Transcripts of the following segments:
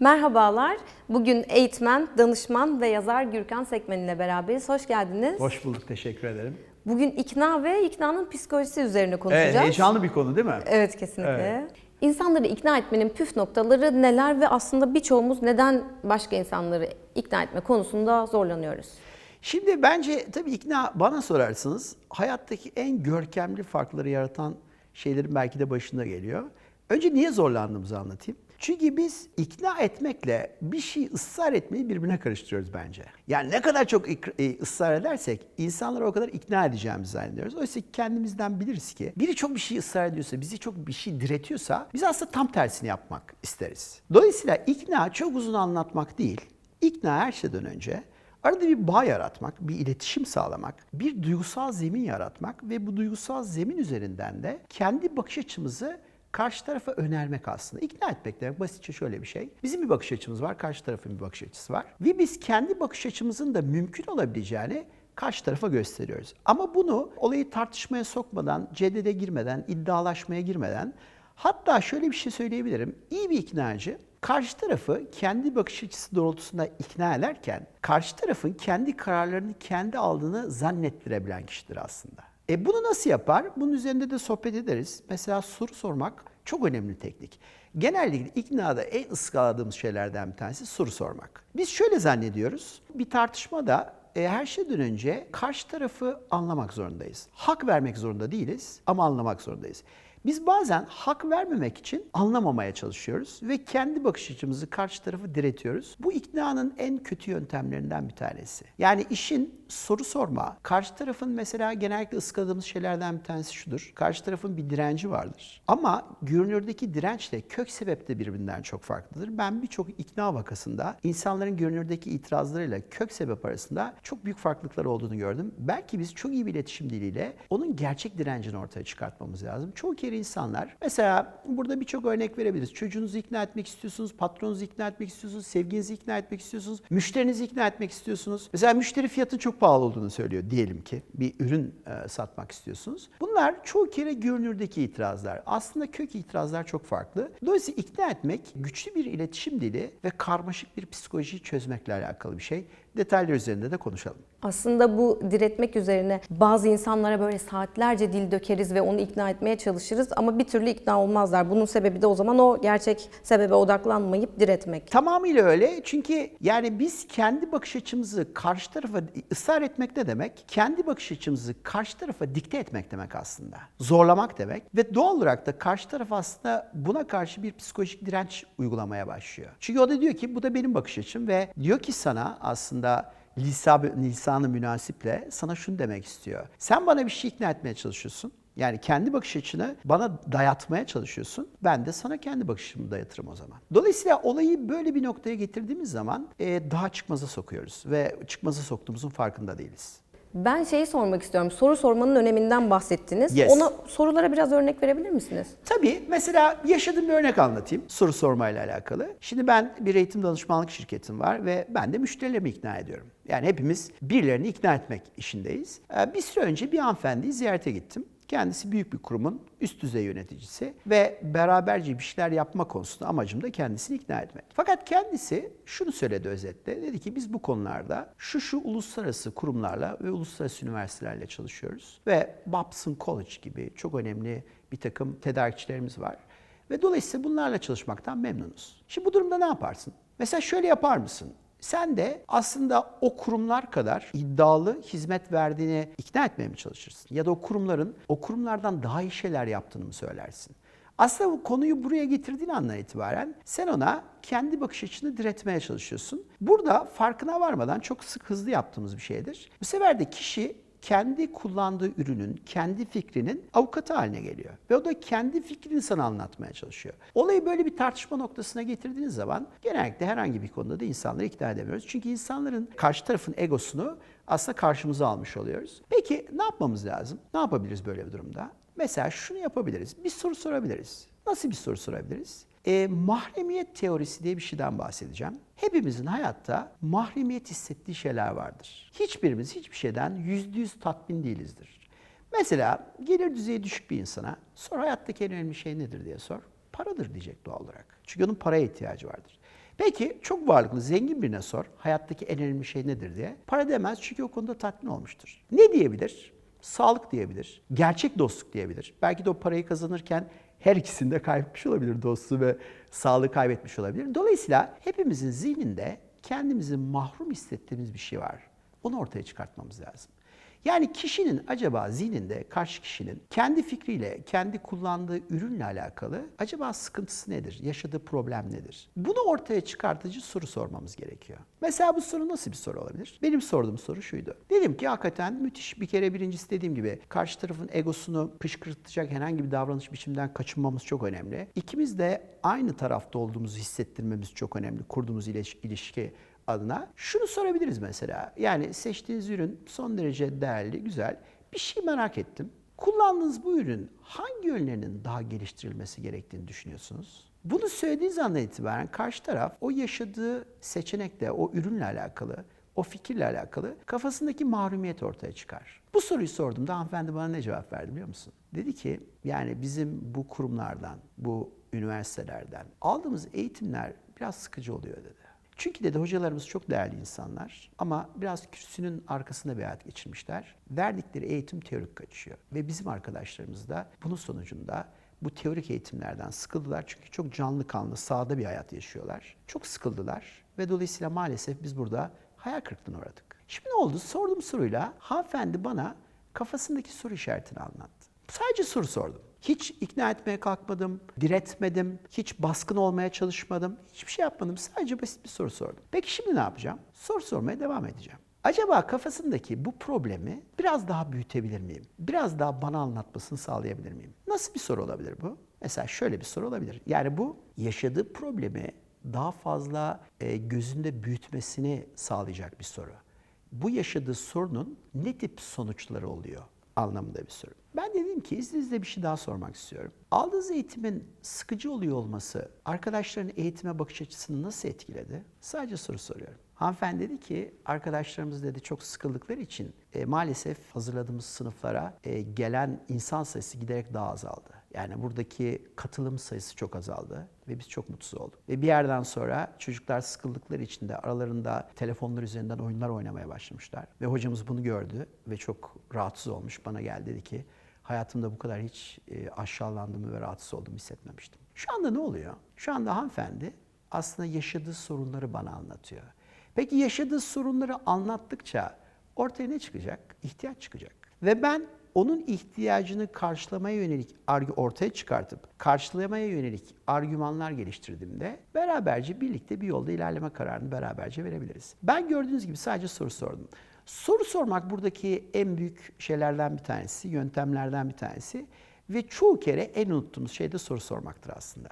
Merhabalar. Bugün eğitmen, danışman ve yazar Gürkan Sekmen ile beraberiz. Hoş geldiniz. Hoş bulduk, teşekkür ederim. Bugün ikna ve iknanın psikolojisi üzerine konuşacağız. Evet, heyecanlı bir konu değil mi? Evet, kesinlikle. Evet. İnsanları ikna etmenin püf noktaları neler ve aslında birçoğumuz neden başka insanları ikna etme konusunda zorlanıyoruz? Şimdi bence tabii ikna bana sorarsınız hayattaki en görkemli farkları yaratan şeylerin belki de başında geliyor. Önce niye zorlandığımızı anlatayım. Çünkü biz ikna etmekle bir şey ısrar etmeyi birbirine karıştırıyoruz bence. Yani ne kadar çok e, ısrar edersek insanları o kadar ikna edeceğimizi zannediyoruz. Oysa kendimizden biliriz ki biri çok bir şey ısrar ediyorsa, bizi çok bir şey diretiyorsa biz aslında tam tersini yapmak isteriz. Dolayısıyla ikna çok uzun anlatmak değil. İkna her şeyden önce Arada bir bağ yaratmak, bir iletişim sağlamak, bir duygusal zemin yaratmak ve bu duygusal zemin üzerinden de kendi bakış açımızı karşı tarafa önermek aslında. İkna etmek demek basitçe şöyle bir şey. Bizim bir bakış açımız var, karşı tarafın bir bakış açısı var. Ve biz kendi bakış açımızın da mümkün olabileceğini karşı tarafa gösteriyoruz. Ama bunu olayı tartışmaya sokmadan, cedede girmeden, iddialaşmaya girmeden hatta şöyle bir şey söyleyebilirim. İyi bir iknacı karşı tarafı kendi bakış açısı doğrultusunda ikna ederken karşı tarafın kendi kararlarını kendi aldığını zannettirebilen kişidir aslında. E bunu nasıl yapar? Bunun üzerinde de sohbet ederiz. Mesela soru sormak çok önemli teknik. Genellikle iknada en ıskaladığımız şeylerden bir tanesi soru sormak. Biz şöyle zannediyoruz. Bir tartışmada e, her şeyden önce karşı tarafı anlamak zorundayız. Hak vermek zorunda değiliz ama anlamak zorundayız. Biz bazen hak vermemek için anlamamaya çalışıyoruz ve kendi bakış açımızı karşı tarafı diretiyoruz. Bu iknanın en kötü yöntemlerinden bir tanesi. Yani işin soru sorma, karşı tarafın mesela genellikle ıskaladığımız şeylerden bir tanesi şudur. Karşı tarafın bir direnci vardır. Ama görünürdeki dirençle kök sebep de birbirinden çok farklıdır. Ben birçok ikna vakasında insanların görünürdeki itirazlarıyla kök sebep arasında çok büyük farklılıklar olduğunu gördüm. Belki biz çok iyi bir iletişim diliyle onun gerçek direncini ortaya çıkartmamız lazım. Çoğu kere insanlar mesela burada birçok örnek verebiliriz. Çocuğunuzu ikna etmek istiyorsunuz, patronunuzu ikna etmek istiyorsunuz, sevginizi ikna etmek istiyorsunuz, müşterinizi ikna etmek istiyorsunuz. Mesela müşteri fiyatın çok pahalı olduğunu söylüyor diyelim ki bir ürün e, satmak istiyorsunuz. Bunlar çoğu kere görünürdeki itirazlar. Aslında kök itirazlar çok farklı. Dolayısıyla ikna etmek güçlü bir iletişim dili ve karmaşık bir psikolojiyi çözmekle alakalı bir şey. Detaylar üzerinde de konuşalım. Aslında bu diretmek üzerine bazı insanlara böyle saatlerce dil dökeriz ve onu ikna etmeye çalışırız ama bir türlü ikna olmazlar. Bunun sebebi de o zaman o gerçek sebebe odaklanmayıp diretmek. Tamamıyla öyle. Çünkü yani biz kendi bakış açımızı karşı tarafa ısrar etmek ne demek? Kendi bakış açımızı karşı tarafa dikte etmek demek aslında. Zorlamak demek ve doğal olarak da karşı taraf aslında buna karşı bir psikolojik direnç uygulamaya başlıyor. Çünkü o da diyor ki bu da benim bakış açım ve diyor ki sana aslında lisa, lisanı münasiple sana şunu demek istiyor. Sen bana bir şey ikna etmeye çalışıyorsun. Yani kendi bakış açını bana dayatmaya çalışıyorsun. Ben de sana kendi bakışımı dayatırım o zaman. Dolayısıyla olayı böyle bir noktaya getirdiğimiz zaman e, daha çıkmaza sokuyoruz ve çıkmaza soktuğumuzun farkında değiliz. Ben şeyi sormak istiyorum. Soru sormanın öneminden bahsettiniz. Yes. Ona sorulara biraz örnek verebilir misiniz? Tabii mesela yaşadığım bir örnek anlatayım soru sormayla alakalı. Şimdi ben bir eğitim danışmanlık şirketim var ve ben de müşterilerimi ikna ediyorum. Yani hepimiz birilerini ikna etmek işindeyiz. Ee, Bir süre önce bir hanımefendiyi ziyarete gittim. Kendisi büyük bir kurumun üst düzey yöneticisi ve beraberce bir şeyler yapma konusunda amacım da kendisini ikna etmek. Fakat kendisi şunu söyledi özetle. Dedi ki biz bu konularda şu şu uluslararası kurumlarla ve uluslararası üniversitelerle çalışıyoruz. Ve Babson College gibi çok önemli bir takım tedarikçilerimiz var. Ve dolayısıyla bunlarla çalışmaktan memnunuz. Şimdi bu durumda ne yaparsın? Mesela şöyle yapar mısın? Sen de aslında o kurumlar kadar iddialı hizmet verdiğini ikna etmeye mi çalışırsın? Ya da o kurumların o kurumlardan daha iyi şeyler yaptığını mı söylersin? Aslında bu konuyu buraya getirdiğin andan itibaren sen ona kendi bakış açını diretmeye çalışıyorsun. Burada farkına varmadan çok sık hızlı yaptığımız bir şeydir. Bu sefer de kişi kendi kullandığı ürünün, kendi fikrinin avukatı haline geliyor. Ve o da kendi fikrini sana anlatmaya çalışıyor. Olayı böyle bir tartışma noktasına getirdiğiniz zaman genellikle herhangi bir konuda da insanları ikna edemiyoruz. Çünkü insanların karşı tarafın egosunu aslında karşımıza almış oluyoruz. Peki ne yapmamız lazım? Ne yapabiliriz böyle bir durumda? Mesela şunu yapabiliriz. Bir soru sorabiliriz. Nasıl bir soru sorabiliriz? E, mahremiyet teorisi diye bir şeyden bahsedeceğim. Hepimizin hayatta mahremiyet hissettiği şeyler vardır. Hiçbirimiz hiçbir şeyden yüzde yüz tatmin değilizdir. Mesela gelir düzeyi düşük bir insana sor hayattaki en önemli şey nedir diye sor. Paradır diyecek doğal olarak. Çünkü onun paraya ihtiyacı vardır. Peki çok varlıklı, zengin birine sor. Hayattaki en önemli şey nedir diye. Para demez çünkü o konuda tatmin olmuştur. Ne diyebilir? Sağlık diyebilir. Gerçek dostluk diyebilir. Belki de o parayı kazanırken her ikisini de kaybetmiş olabilir. Dostluğu ve sağlığı kaybetmiş olabilir. Dolayısıyla hepimizin zihninde kendimizi mahrum hissettiğimiz bir şey var. Onu ortaya çıkartmamız lazım. Yani kişinin acaba zihninde karşı kişinin kendi fikriyle, kendi kullandığı ürünle alakalı acaba sıkıntısı nedir? Yaşadığı problem nedir? Bunu ortaya çıkartıcı soru sormamız gerekiyor. Mesela bu soru nasıl bir soru olabilir? Benim sorduğum soru şuydu. Dedim ki hakikaten müthiş bir kere birincisi dediğim gibi karşı tarafın egosunu kışkırtacak herhangi bir davranış biçiminden kaçınmamız çok önemli. İkimiz de aynı tarafta olduğumuzu hissettirmemiz çok önemli. Kurduğumuz iliş- ilişki adına şunu sorabiliriz mesela. Yani seçtiğiniz ürün son derece değerli, güzel. Bir şey merak ettim. Kullandığınız bu ürün hangi yönlerinin daha geliştirilmesi gerektiğini düşünüyorsunuz? Bunu söylediğiniz andan itibaren karşı taraf o yaşadığı seçenekle, o ürünle alakalı, o fikirle alakalı kafasındaki mahrumiyet ortaya çıkar. Bu soruyu sorduğumda hanımefendi bana ne cevap verdi biliyor musun? Dedi ki yani bizim bu kurumlardan, bu üniversitelerden aldığımız eğitimler biraz sıkıcı oluyor dedi. Çünkü dedi hocalarımız çok değerli insanlar ama biraz kürsünün arkasında bir hayat geçirmişler. Verdikleri eğitim teorik kaçıyor. Ve bizim arkadaşlarımız da bunun sonucunda bu teorik eğitimlerden sıkıldılar. Çünkü çok canlı kanlı, sahada bir hayat yaşıyorlar. Çok sıkıldılar ve dolayısıyla maalesef biz burada hayal kırıklığına uğradık. Şimdi ne oldu? Sorduğum soruyla hanımefendi bana kafasındaki soru işaretini anlattı. Sadece soru sordum. Hiç ikna etmeye kalkmadım, diretmedim, hiç baskın olmaya çalışmadım. Hiçbir şey yapmadım. Sadece basit bir soru sordum. Peki şimdi ne yapacağım? Soru sormaya devam edeceğim. Acaba kafasındaki bu problemi biraz daha büyütebilir miyim? Biraz daha bana anlatmasını sağlayabilir miyim? Nasıl bir soru olabilir bu? Mesela şöyle bir soru olabilir. Yani bu yaşadığı problemi daha fazla e, gözünde büyütmesini sağlayacak bir soru. Bu yaşadığı sorunun ne tip sonuçları oluyor? Anlamında bir soru. Ben dedim ki izninizle bir şey daha sormak istiyorum. Aldığınız eğitimin sıkıcı oluyor olması arkadaşların eğitime bakış açısını nasıl etkiledi? Sadece soru soruyorum. Hanımefendi dedi ki arkadaşlarımız dedi çok sıkıldıkları için e, maalesef hazırladığımız sınıflara e, gelen insan sayısı giderek daha azaldı. Yani buradaki katılım sayısı çok azaldı ve biz çok mutsuz olduk. Ve bir yerden sonra çocuklar sıkıldıkları için de aralarında telefonlar üzerinden oyunlar oynamaya başlamışlar. Ve hocamız bunu gördü ve çok rahatsız olmuş. Bana geldi dedi ki hayatımda bu kadar hiç e, aşağılandığımı ve rahatsız olduğumu hissetmemiştim. Şu anda ne oluyor? Şu anda hanımefendi aslında yaşadığı sorunları bana anlatıyor. Peki yaşadığı sorunları anlattıkça ortaya ne çıkacak? İhtiyaç çıkacak. Ve ben onun ihtiyacını karşılamaya yönelik argü ortaya çıkartıp karşılamaya yönelik argümanlar geliştirdiğimde beraberce birlikte bir yolda ilerleme kararını beraberce verebiliriz. Ben gördüğünüz gibi sadece soru sordum. Soru sormak buradaki en büyük şeylerden bir tanesi, yöntemlerden bir tanesi ve çoğu kere en unuttuğumuz şey de soru sormaktır aslında.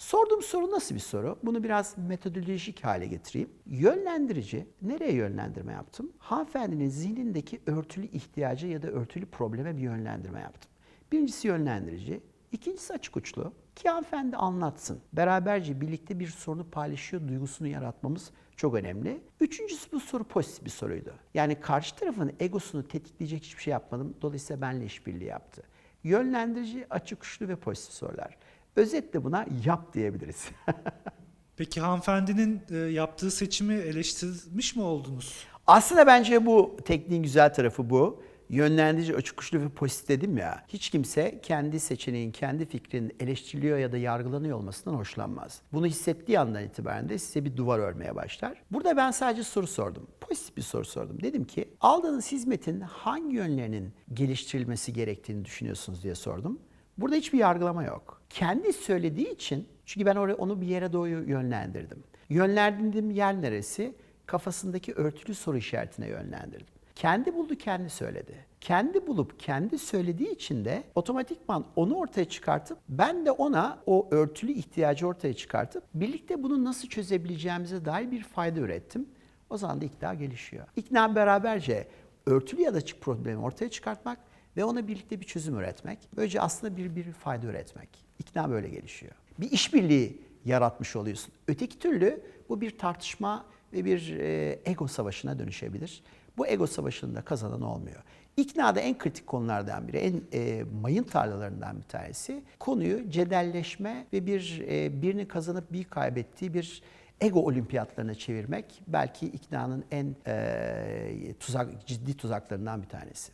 Sorduğum soru nasıl bir soru? Bunu biraz metodolojik hale getireyim. Yönlendirici, nereye yönlendirme yaptım? Hanımefendinin zihnindeki örtülü ihtiyacı ya da örtülü probleme bir yönlendirme yaptım. Birincisi yönlendirici, ikincisi açık uçlu. Ki hanımefendi anlatsın. Beraberce birlikte bir sorunu paylaşıyor duygusunu yaratmamız çok önemli. Üçüncüsü bu soru pozitif bir soruydu. Yani karşı tarafın egosunu tetikleyecek hiçbir şey yapmadım. Dolayısıyla benle işbirliği yaptı. Yönlendirici, açık uçlu ve pozitif sorular. Özetle buna yap diyebiliriz. Peki hanımefendinin e, yaptığı seçimi eleştirmiş mi oldunuz? Aslında bence bu tekniğin güzel tarafı bu. Yönlendirici, açık uçlu ve pozitif dedim ya. Hiç kimse kendi seçeneğin, kendi fikrinin eleştiriliyor ya da yargılanıyor olmasından hoşlanmaz. Bunu hissettiği andan itibaren de size bir duvar örmeye başlar. Burada ben sadece soru sordum. Pozitif bir soru sordum. Dedim ki aldığınız hizmetin hangi yönlerinin geliştirilmesi gerektiğini düşünüyorsunuz diye sordum. Burada hiçbir yargılama yok. Kendi söylediği için, çünkü ben oraya onu bir yere doğru yönlendirdim. Yönlendirdiğim yer neresi? Kafasındaki örtülü soru işaretine yönlendirdim. Kendi buldu, kendi söyledi. Kendi bulup kendi söylediği için de otomatikman onu ortaya çıkartıp ben de ona o örtülü ihtiyacı ortaya çıkartıp birlikte bunu nasıl çözebileceğimize dair bir fayda ürettim. O zaman da ikna gelişiyor. İkna beraberce örtülü ya da açık problemi ortaya çıkartmak ve ona birlikte bir çözüm üretmek. Böylece aslında bir bir fayda üretmek. İkna böyle gelişiyor. Bir işbirliği yaratmış oluyorsun. Öteki türlü bu bir tartışma ve bir e, ego savaşına dönüşebilir. Bu ego savaşında kazanan olmuyor. İknada en kritik konulardan biri, en e, mayın tarlalarından bir tanesi konuyu cedelleşme ve bir e, birini kazanıp bir kaybettiği bir ego olimpiyatlarına çevirmek belki iknanın en e, tuzak ciddi tuzaklarından bir tanesi.